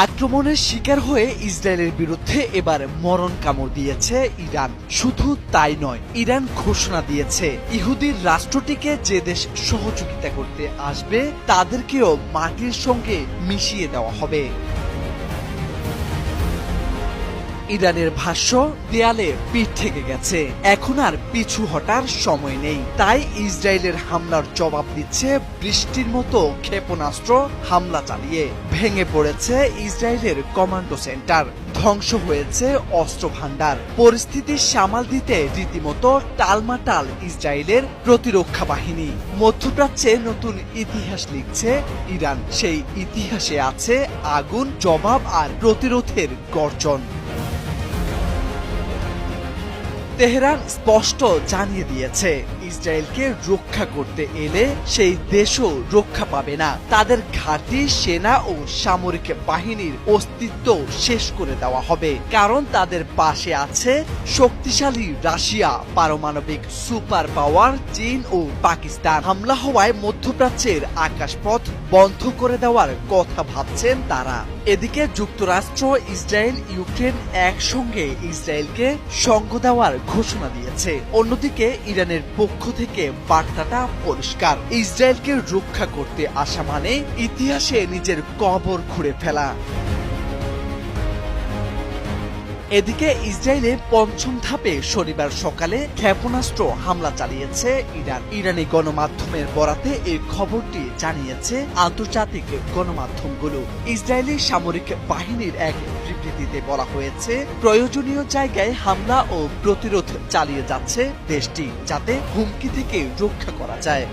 আক্রমণের শিকার হয়ে ইসরায়েলের বিরুদ্ধে এবার মরণ কামড় দিয়েছে ইরান। শুধু তাই নয়, ইরান ঘোষণা দিয়েছে ইহুদির রাষ্ট্রটিকে যে দেশ সহযোগিতা করতে আসবে, তাদেরকেও মাটির সঙ্গে মিশিয়ে দেওয়া হবে। ইরানের ভাষ্য, দেয়ালে পিঠ থেকে গেছে। এখন আর পিছু হটার সময় নেই। তাই ইসরায়েলের হামলার জবাব দিচ্ছে বৃষ্টির মতো ক্ষেপণাস্ত্র হামলা চালিয়ে। ভেঙে পড়েছে ইসরায়েলের কমান্ডো সেন্টার। ধ্বংস হয়েছে অস্ত্র ভান্ডার পরিস্থিতি সামাল দিতে রীতিমতো টালমাটাল ইসরায়েলের প্রতিরক্ষা বাহিনী। মধ্যপ্রাচ্যে নতুন ইতিহাস লিখছে ইরান। সেই ইতিহাসে আছে আগুন, জবাব আর প্রতিরোধের গর্জন। তেহরান স্পষ্ট জানিয়ে দিয়েছে। ইসরায়েলকে রক্ষা করতে এলে সেই দেশও রক্ষা পাবে না। তাদের ঘাঁটি, সেনা ও সামরিক বাহিনীর অস্তিত্ব শেষ করে দেওয়া হবে। কারণ তাদের পাশে আছে শক্তিশালী রাশিয়া, পারমাণবিক সুপার পাওয়ার চীন ও পাকিস্তান। হামলা হওয়ায় মধ্যপ্রাচ্যের আকাশপথ বন্ধ করে দেওয়ার কথা ভাবছেন তারা। এদিকে যুক্তরাষ্ট্র, ইসরায়েল, ইউক্রেন একসঙ্গে ইসরায়েলকে সঙ্গ দেওয়ার ঘোষণা দিয়েছে। অন্যদিকে ইরানের পক্ষ থেকে বার্তাটা পরিষ্কার। ইসরায়েলকে রক্ষা করতে আসা মানে ইতিহাসে নিজের কবর খুঁড়ে ফেলা। এদিকে ইসরায়েলে পঞ্চম ধাপে শনিবার সকালে ক্ষেপণাস্ত্র হামলা চালিয়েছে ইরান। ইরানি গণমাধ্যমের বরাতে এই খবরটি জানিয়েছে আন্তর্জাতিক গণমাধ্যমগুলো। ইসরায়েলি সামরিক বাহিনীর এক বিবৃতিতে বলা হয়েছে, প্রয়োজনীয় জায়গায় হামলা ও প্রতিরোধ চালিয়ে যাচ্ছে দেশটি যাতে হুমকি থেকে রক্ষা করা যায়।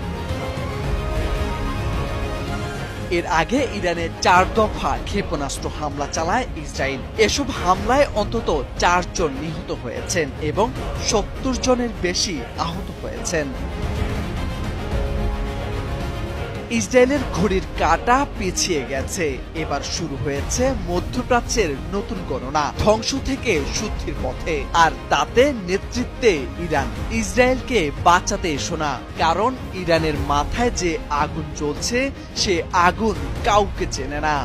এর আগে ইরানে চার দফা ক্ষেপণাস্ত্র হামলা চালায় ইসরায়েল। এসব হামলায় অন্তত চারজন নিহত হয়েছেন এবং সত্তর জনের বেশি আহত হয়েছেন। ইসরায়েলের ঘড়ির কাটা পিছিয়ে গেছে। এবার শুরু হয়েছে মধ্যপ্রাচ্যের নতুন গণনা, ধ্বংস থেকে শুদ্ধির পথে। আর তাতে নেতৃত্বে ইরান। ইসরায়েলকে বাঁচাতে এসো না কারণ ইরানের মাথায় যে আগুন চলছে সে আগুন কাউকে চেনে না।